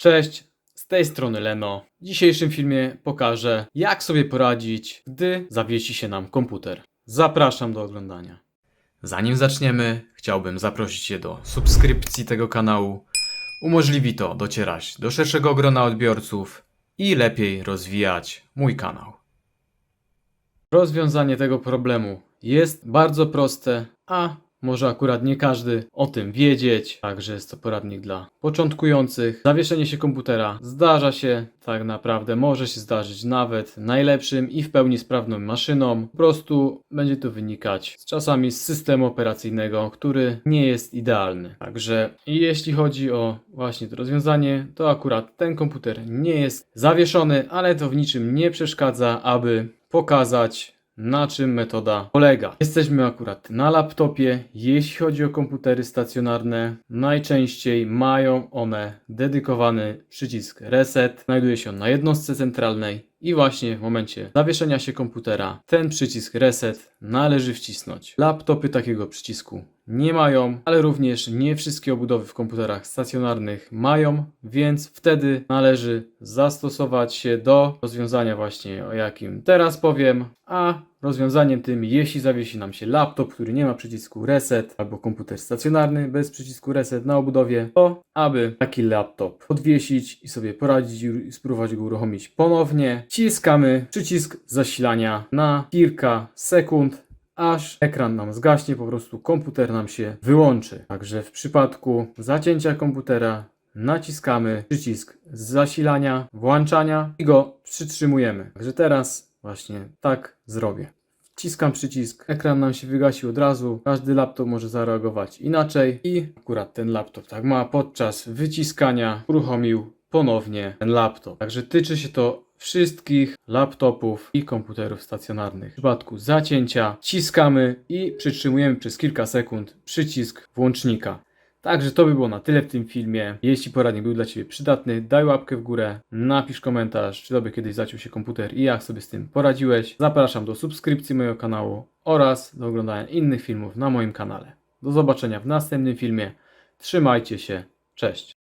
Cześć, z tej strony Leno. W dzisiejszym filmie pokażę, jak sobie poradzić, gdy zawiesi się nam komputer. Zapraszam do oglądania. Zanim zaczniemy, chciałbym zaprosić Cię do subskrypcji tego kanału. Umożliwi to docierać do szerszego grona odbiorców i lepiej rozwijać mój kanał. Rozwiązanie tego problemu jest bardzo proste, a może akurat nie każdy o tym wiedzieć, także jest to poradnik dla początkujących. Zawieszenie się komputera zdarza się, tak naprawdę może się zdarzyć nawet najlepszym i w pełni sprawną maszyną. Po prostu będzie to wynikać z czasami z systemu operacyjnego, który nie jest idealny. Także jeśli chodzi o właśnie to rozwiązanie, to akurat ten komputer nie jest zawieszony, ale to w niczym nie przeszkadza, aby pokazać na czym metoda polega. Jesteśmy akurat na laptopie. Jeśli chodzi o komputery stacjonarne, najczęściej mają one dedykowany przycisk reset. Znajduje się on na jednostce centralnej i właśnie w momencie zawieszenia się komputera ten przycisk reset należy wcisnąć. Laptopy takiego przycisku nie mają, ale również nie wszystkie obudowy w komputerach stacjonarnych mają, więc wtedy należy zastosować się do rozwiązania właśnie o jakim teraz powiem, a rozwiązaniem tym, jeśli zawiesi nam się laptop, który nie ma przycisku reset, albo komputer stacjonarny bez przycisku reset na obudowie, to aby taki laptop podwiesić i sobie poradzić i spróbować go uruchomić ponownie, wciskamy przycisk zasilania na kilka sekund, aż ekran nam zgaśnie, po prostu komputer nam się wyłączy. Także w przypadku zacięcia komputera naciskamy przycisk zasilania, włączania i go przytrzymujemy. Także teraz właśnie tak zrobię. Wciskam przycisk, ekran nam się wygasił od razu. Każdy laptop może zareagować inaczej i akurat ten laptop tak ma. Podczas wyciskania uruchomił ponownie ten laptop. Także tyczy się to wszystkich laptopów i komputerów stacjonarnych. W przypadku zacięcia ciskamy i przytrzymujemy przez kilka sekund przycisk włącznika. Także to by było na tyle w tym filmie. Jeśli poradnik był dla Ciebie przydatny, daj łapkę w górę, napisz komentarz, czy Tobie kiedyś zaciął się komputer i jak sobie z tym poradziłeś. Zapraszam do subskrypcji mojego kanału oraz do oglądania innych filmów na moim kanale. Do zobaczenia w następnym filmie. Trzymajcie się. Cześć.